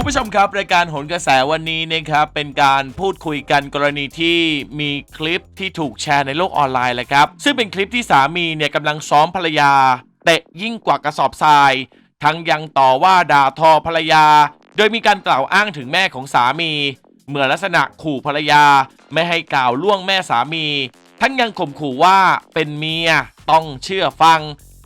คุณผู้ชมครับรายการโหนกระแสวันนี้นะครับเป็นการพูดคุยกันกรณีที่มีคลิปที่ถูกแชร์ในโลกออนไลน์แหละครับ ซึ่งเป็นคลิปที่สามีเนี่ยกำลังซ้อมภรรยา เตะยิ่งกว่ากระสอบทราย ทั้งยังต่อว่าด่าทอภรรยา โดยมีการกล่าวอ้างถึงแม่ของสามีเหมือนลักษณะขู่ภรรยา ไม่ให้กล่าวล่วงแม่สามี ทั้งยังข่มขู่ว่าเป็นเมียต้องเชื่อฟัง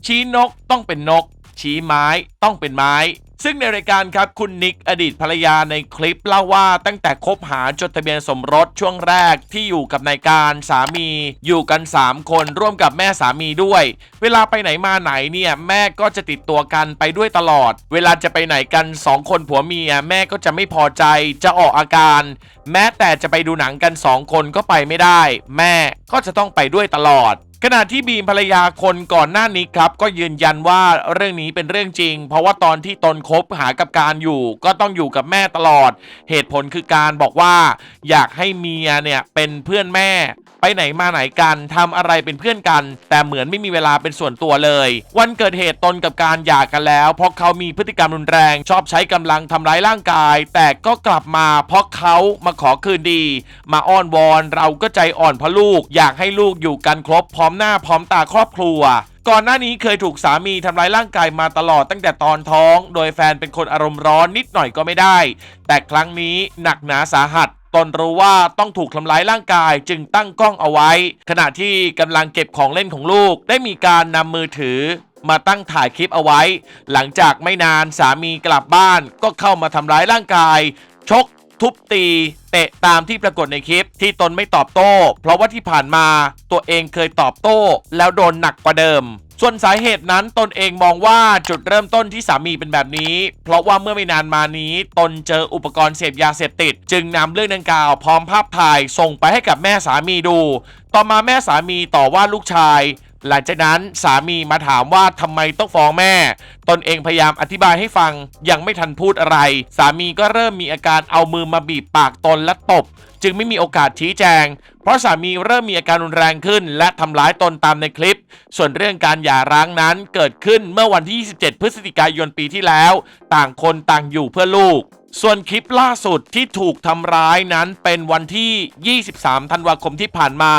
ชี้นกต้องเป็นนก ชี้ไม้ต้องเป็นไม้ ซึ่งในรายการครับคุณนิกอดีตภรรยาในคลิปเล่าว่าตั้งแต่คบหาจดทะเบียนสมรสช่วงแรกที่อยู่กับนายการสามีอยู่กัน 3 คนร่วมกับแม่สามีด้วย เวลาไปไหนมาไหนเนี่ยแม่ก็จะติดตัวกันไปด้วยตลอด เวลาจะไปไหนกัน 2 คนผัวเมียแม่ก็จะไม่พอใจจะออกอาการ แม้แต่จะไปดูหนังกัน 2 คนก็ไปไม่ได้ แม่ก็จะต้องไปด้วยตลอด ขณะที่บีมภรรยาคนก่อนหน้านี้ครับ ก็ยืนยันว่าเรื่องนี้เป็นเรื่องจริง เพราะว่าตอนที่ตนคบหากับการอยู่ ก็ต้องอยู่กับแม่ตลอด เหตุผลคือการบอกว่า อยากให้เมียเนี่ยเป็นเพื่อนแม่ ไปไหนมาไหนกันทำอะไรเป็นเพื่อนกัน แต่เหมือนไม่มีเวลาเป็นส่วนตัวเลย วันเกิดเหตุตนกับการหย่ากันแล้ว เพราะเขามีพฤติกรรมรุนแรง ชอบใช้กำลังทำร้ายร่างกาย แต่ก็กลับมาเพราะเขามาขอคืนดี มาอ้อนวอนเราก็ใจอ่อนเพราะลูก อยากให้ลูกอยู่กันครบพร้อมหน้าพร้อมตาครอบครัวก่อนหน้านี้เคยถูกสามีทำร้ายร่างกายมาตลอดตั้งแต่ตอนท้อง โดยแฟนเป็นคนอารมณ์ร้อนนิดหน่อยก็ไม่ได้ แต่ครั้งนี้หนักหนาสาหัส ตนรู้ว่าต้องถูกทำร้ายร่างกายจึงตั้งกล้องเอาไว้ ขณะที่กำลังเก็บของเล่นของลูก ได้มีการนำมือถือมาตั้งถ่ายคลิปเอาไว้ หลังจากไม่นานสามีกลับบ้านก็เข้ามาทำร้ายร่างกาย ชกทุบตี เตะตามที่ปรากฏในคลิปที่ตนไม่ตอบโต้ เพราะว่าที่ผ่านมาตัวเองเคยตอบโต้ แล้วโดนหนักกว่าเดิม ส่วนสาเหตุนั้นตนเองมองว่าจุดเริ่มต้นที่สามีเป็นแบบนี้ เพราะว่าเมื่อไม่นานมานี้ตนเจออุปกรณ์เสพยาเสพติด จึงนำเรื่องดังกล่าวพร้อมภาพถ่ายส่งไปให้กับแม่สามีดู ต่อมาแม่สามีต่อว่าลูกชาย หลังจากนั้นสามีมาถามว่าทำไมต้องฟ้องแม่ ตนเองพยายามอธิบายให้ฟัง ยังไม่ทันพูดอะไร สามีก็เริ่มมีอาการเอามือมาบีบปากตนและตบ จึงไม่มีโอกาสชี้แจง เพราะสามีเริ่มมีอาการรุนแรงขึ้น และทำร้ายตนตามในคลิป ส่วนเรื่องการหย่าร้างนั้นเกิดขึ้นเมื่อวันที่ 27 พฤศจิกายนปีที่แล้ว ต่างคนต่างอยู่เพื่อลูกส่วนคลิปล่าสุดที่ถูกทำร้ายนั้นเป็นวันที่ 23 ธันวาคมที่ผ่านมา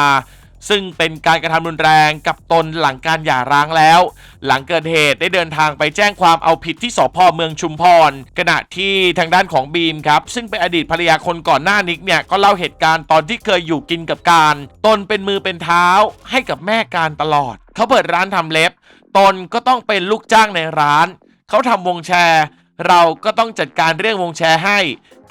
ซึ่งเป็นการกระทำรุนแรงกับตนหลังการหย่าร้างแล้ว หลังเกิดเหตุได้เดินทางไปแจ้งความเอาผิดที่สพเมืองชุมพร ขณะที่ทางด้านของบีมครับ ซึ่งเป็นอดีตภรรยาคนก่อนหน้านิกเนี่ยก็เล่าเหตุการณ์ตอนที่เคยอยู่กินกับการ ตนเป็นมือเป็นเท้าให้กับแม่การตลอด เขาเปิดร้านทำเล็บ ตนก็ต้องเป็นลูกจ้างในร้าน เขาทำวงแชร์ เราก็ต้องจัดการเรื่องวงแชร์ให้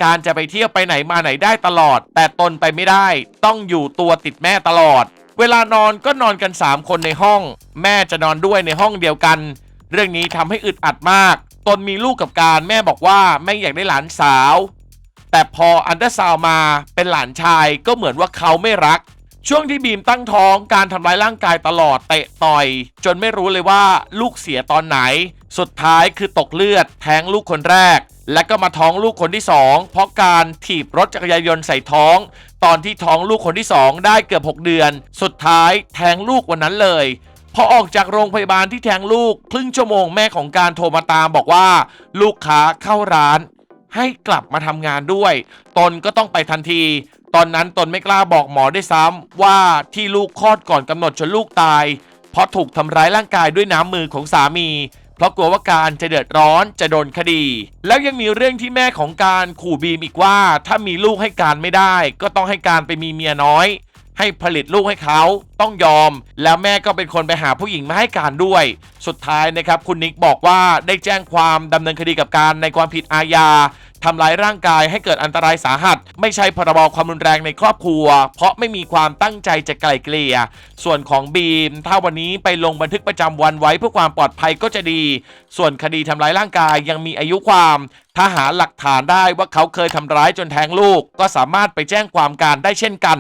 การจะไปเที่ยวไปไหนมาไหนได้ตลอด แต่ตนไปไม่ได้ ต้องอยู่ตัวติดแม่ตลอด เวลานอนก็นอนกัน 3 คนในห้อง แม่จะนอนด้วยในห้องเดียวกัน เรื่องนี้ทำให้อึดอัดมาก ตนมีลูกกับการแม่บอกว่าไม่อยากได้หลานสาว แต่พออันเดอร์ซาวมาเป็นหลานชายก็เหมือนว่าเขาไม่รัก ช่วงที่บีมตั้งท้องการทำร้ายร่างกายตลอดเตะต่อย จนไม่รู้เลยว่าลูกเสียตอนไหน สุดท้ายคือตกเลือดแท้งลูกคนแรก และก็มาท้องลูกคนที่สองเพราะการถีบรถจักรยานยนต์ใส่ท้อง ตอนที่ท้องลูกคนที่สองได้เกือบ 6 เดือน สุดท้ายแทงลูกวันนั้นเลยพอออกจากโรงพยาบาลที่แทงลูก ครึ่งชั่วโมงแม่ของการโทรมาตามบอกว่า ลูกค้าเข้าร้าน ให้กลับมาทำงานด้วย ตนก็ต้องไปทันที ตอนนั้นตนไม่กล้าบอกหมอได้ซ้ำว่าที่ลูกคลอดก่อนกำหนดจนลูกตาย เพราะถูกทำร้ายร่างกายด้วยน้ำมือของสามี เพราะกลัวว่าการจะเดือดร้อนจะโดนคดี แล้วยังมีเรื่องที่แม่ของการขู่บีมอีกว่า ถ้ามีลูกให้การไม่ได้ ก็ต้องให้การไปมีเมียน้อย ให้ผลิตลูกให้เขาต้องยอม แล้วแม่ก็เป็นคนไปหาผู้หญิงมาให้การด้วย สุดท้ายนะครับคุณนิกบอกว่าได้แจ้งความดำเนินคดีกับการในความผิดอาญา ทำร้ายร่างกายให้เกิดอันตรายสาหัส ไม่ใช่พรบความรุนแรงในครอบครัว เพราะไม่มีความตั้งใจจะไกล่เกลี่ย ส่วนของบีม ถ้าวันนี้ไปลงบันทึกประจำวันไว้เพื่อความปลอดภัยก็จะดี ส่วนคดีทำร้ายร่างกายยังมีอายุความถ้าหาหลักฐานได้ว่าเขาเคยทำร้ายจนแทงลูก ก็สามารถไปแจ้งความการได้เช่นกัน